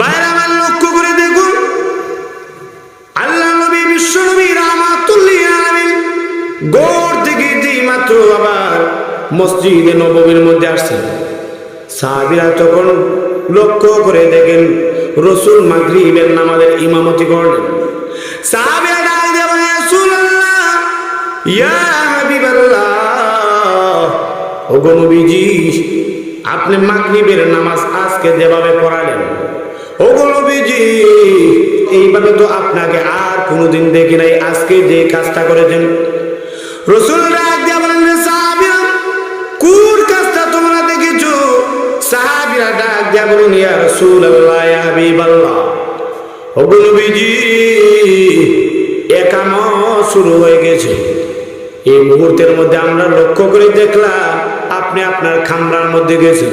বাইরে আমার লক্ষ্য করে দেখুন। আল্লাহ নবী, বিশ্ব নবী রামাতুল্লিহ আলামিন গড় থেকে যেই মাত্র আবার মসজিদে নববীর মধ্যে আসছেন। সাহাবিরা তখন লক্ষ্য করে দেখেন, রসুল মাগরিবের নামাজের ইমামতি করলেন। সাহাবিরা ডাক দিয়ে বলে রাসূলুল্লাহ, ইয়া হাবিবাল্লাহ, ওগো নবীজি, আপনি মাগরিবের নামাজ আজকে যেভাবে পড়ালেন এইভাবে তো আপনাকে আর কোনোদিন দেখি নাই, আজকে যে কাজটা করেছেন। রসুল শুরু হয়ে গেছে। এই মুহূর্তের মধ্যে আমরা লক্ষ্য করে দেখলাম, আপনি আপনার খামরার মধ্যে গেছেন,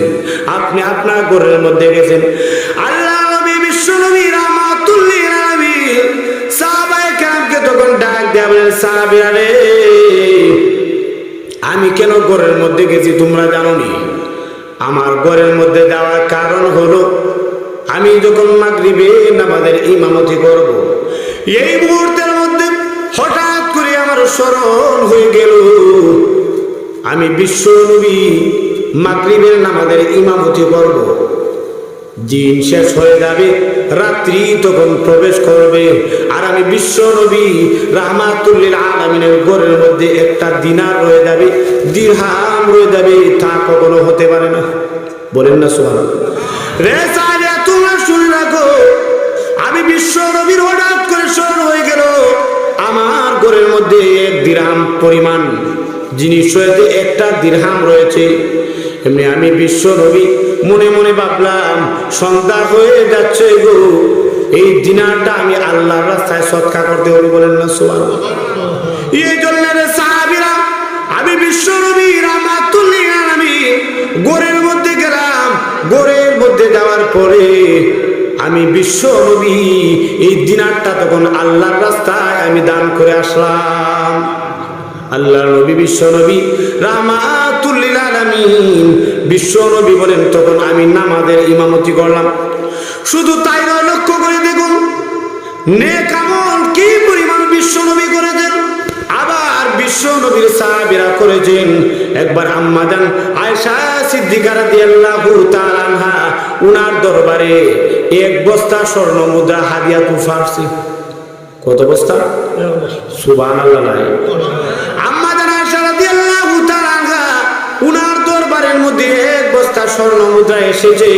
আপনি আপনার ঘরের মধ্যে গেছেন। আল্লাহ আমি কেন ঘরের মধ্যে গেছি তোমরা জানো নি আমার ঘরের মধ্যে যাওয়ার কারণ হলো, আমি যখন মাগরিবে নামাজের ইমামতি করব, এই মুহূর্তের মধ্যে হঠাৎ করে আমার স্মরণ হয়ে গেল, আমি বিশ্ব নবী মাগরিবের নামাজের ইমামতি করব। দিন শেষ হয়ে যাবে, রাত্রি তখন প্রবেশ করবে। আর আমি বিশ্ব নবী, রাহমাতুল্লিল আলমিনের ঘরের মধ্যে একটা দিনার রয়ে যাবে, দিরহাম রয়ে যাবে, তা কখনো হতে পারে না। বলেন না সোহান রে আমি হঠাৎ করে হয়ে গেল, আমার ঘরের মধ্যে এক দিরহাম পরিমাণ জিনিস রয়েছে একটা দিরহাম রয়েছে। এমনি আমি বিশ্ব নবী মনে মনে ভাবলাম, সন্ধ্যা হয়ে যাচ্ছে গো। এই দিনারটা আমি আল্লাহর রাস্তায় সৎকা করতে হবে বলেন না সোয়াল এই জন্য সাহাবিরা, আমি বিশ্ব নবী রামাতুল্লিহ আমি গোরের মধ্যে গেলাম। গোরের মধ্যে যাওয়ার পরে আমি বিশ্ব নবী এই দিনারটা তখন আল্লাহর রাস্তায় আমি দান করে আসলাম। আল্লাহ নবী, বিশ্ব নবী রামাতুল্লিল আলামিন। বিশ্ব নবী বলেন, তখন আমি নামাজের ইমামতি করলাম। শুধু তাই নয়, লক্ষ্য করে দেখুন, নেক আমল কি পরিমাণ বিশ্ব নবী করেছেন। আবার বিশ্ব নবীর সাহাবীরা করেছেন, একবার আম্মাজান আয়েশা সিদ্দিকা রাদিয়াল্লাহু তাআলা উনার দরবারে এক বস্তা স্বর্ণ মুদ্রা হাদিয়া তুফারছি কত বস্তা? সুবহানাল্লাহ, নাই। বস্তা স্বর্ণ মুদ্রা এসেছে।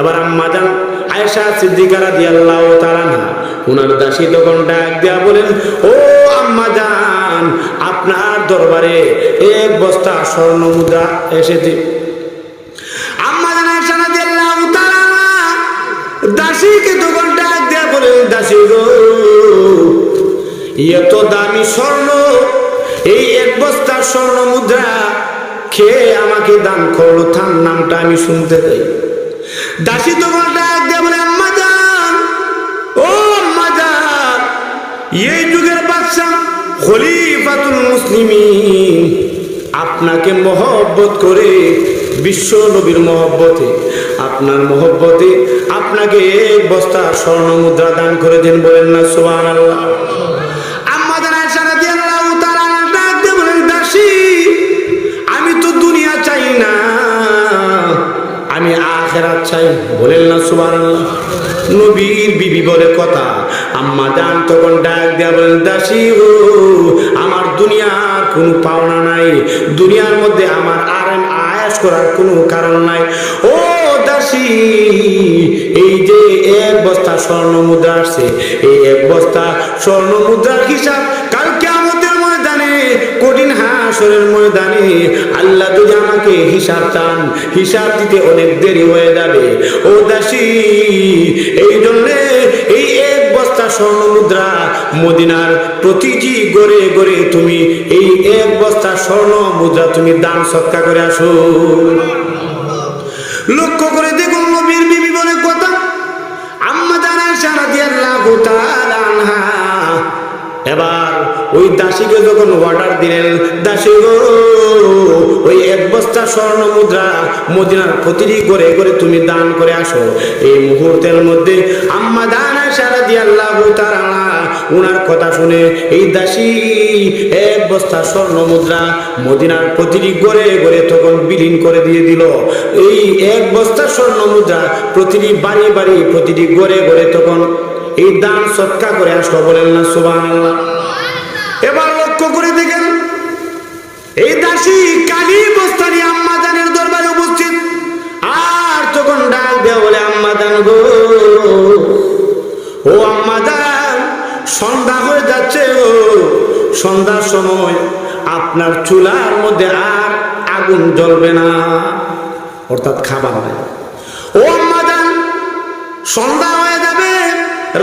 এবার আম্মা জান, আয়েশা সিদ্দিকা রাদিয়াল্লাহু তাআলা আনহা, উনার দাসী তখন ডাক দেয়া বলেন, ও আম্মা জান, আপনার দরবারে এক বস্তা স্বর্ণ মুদ্রা এসেছে। দেয়া এত দামি স্বর্ণ, এই এক বস্তা স্বর্ণ মুদ্রা খেয়ে আমাকে দান করল তার নামটা আমি শুনতে চাই। দাসী তখন ও এই যুগের আপনাকে মহব্বত করে বিশ্ব নবীর মহব্বতে, আপনার মহব্বতে আপনাকে এক বস্তা স্বর্ণ মুদ্রা দান করে দেন বলেন না সোহান আল্লাহ আখেরাত চাই বলেন না, সুবহানাল্লাহ। নবীর বিবি বলে কথা। আম্মা জান তখন ডাক দিয়া বলেন, দাসী ও আমার দুনিয়ার কোনো পাওনা নাই। দুনিয়ার মধ্যে আমার আরাম, আয়াস করার কোনো কারণ নাই। ও দাসী, এই যে এক বস্তা স্বর্ণ মুদ্রা আসছে, এই এক বস্তা স্বর্ণ মুদ্রার হিসাব কালকে আমাদের ময়দানে কঠিন হাসরের ময়দানে আল্লাহ যদি আমাকে হিসাব চান, হিসাব দিতে অনেক দেরি হয়ে যাবে। ও দাসী এই জন্য এই এক বস্তা স্বর্ণ মুদ্রা মদিনার প্রতিটি গড়ে গড়ে তুমি এই এক বস্তা স্বর্ণ মুদ্রা তুমি দান সৎকা করে আসো। লক্ষ্য করে ওই দাসীকে যখন অর্ডার দিলেন, দাসী গো, ওই এক বস্তা স্বর্ণ মুদ্রা মদিনার প্রতিটি করে করে তুমি দান করে আসো। এই মুহূর্তের মধ্যে আম্মা দান সারা দিয়ে আল্লাহ তারা উনার কথা শুনে এই দাসী এক বস্তা স্বর্ণ মুদ্রা মদিনার প্রতিটি গড়ে গড়ে তখন বিলীন করে দিয়ে দিল। এই এক বস্তা স্বর্ণ মুদ্রা প্রতিটি বাড়ি বাড়ি প্রতিটি গড়ে গড়ে তখন এই দান সৎকা করে আসলো বলেন না সুবাহ এবার লক্ষ্য করে দেখেন এই দাসী কালী বস্তানি আম্মা দানের দরবারে উপস্থিত। আর তখন ডাক দেওয়া বলে আম্মা দান গো, ও আম্মা দান সন্ধ্যা হয়ে যাচ্ছে ও সন্ধ্যার সময় আপনার চুলার মধ্যে আর আগুন জ্বলবে না। অর্থাৎ খাবার নাই ও আম্মা দান সন্ধ্যা হয়ে যাবে,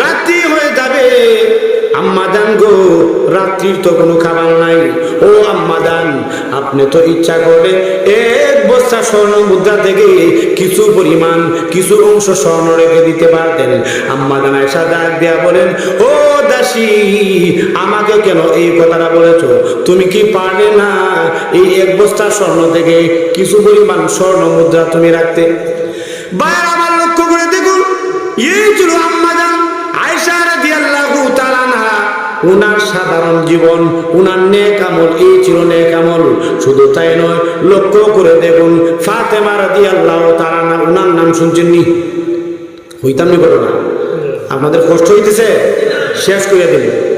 রাত্রি হয়ে যাবে। আম্মাদান গো, রাত্রির তো কোনো খাবার নাই। ও আম্মাদান আপনি তো ইচ্ছা করলে এক বস্তা স্বর্ণ মুদ্রা থেকে কিছু পরিমাণ, কিছু অংশ স্বর্ণ রেখে দিতে পারতেন। দেয়া বলেন, ও দাসী, আমাকে কেন এই কথাটা বলেছ? তুমি কি পারলে না এই এক বস্তা স্বর্ণ থেকে কিছু পরিমাণ স্বর্ণ মুদ্রা তুমি রাখতে? বাইরে আমার লক্ষ্য করে দেখুন, এই ছিল উনার সাধারণ জীবন, উনার নে আমল, এই ছিল নেক আমল। শুধু তাই নয়, লক্ষ্য করে দেখুন, ফাতেমা আল্লাহ তারা না, উনার নাম শুনছেন নি হইতাম নি করো না আপনাদের কষ্ট হইতেছে? শেষ করে দিন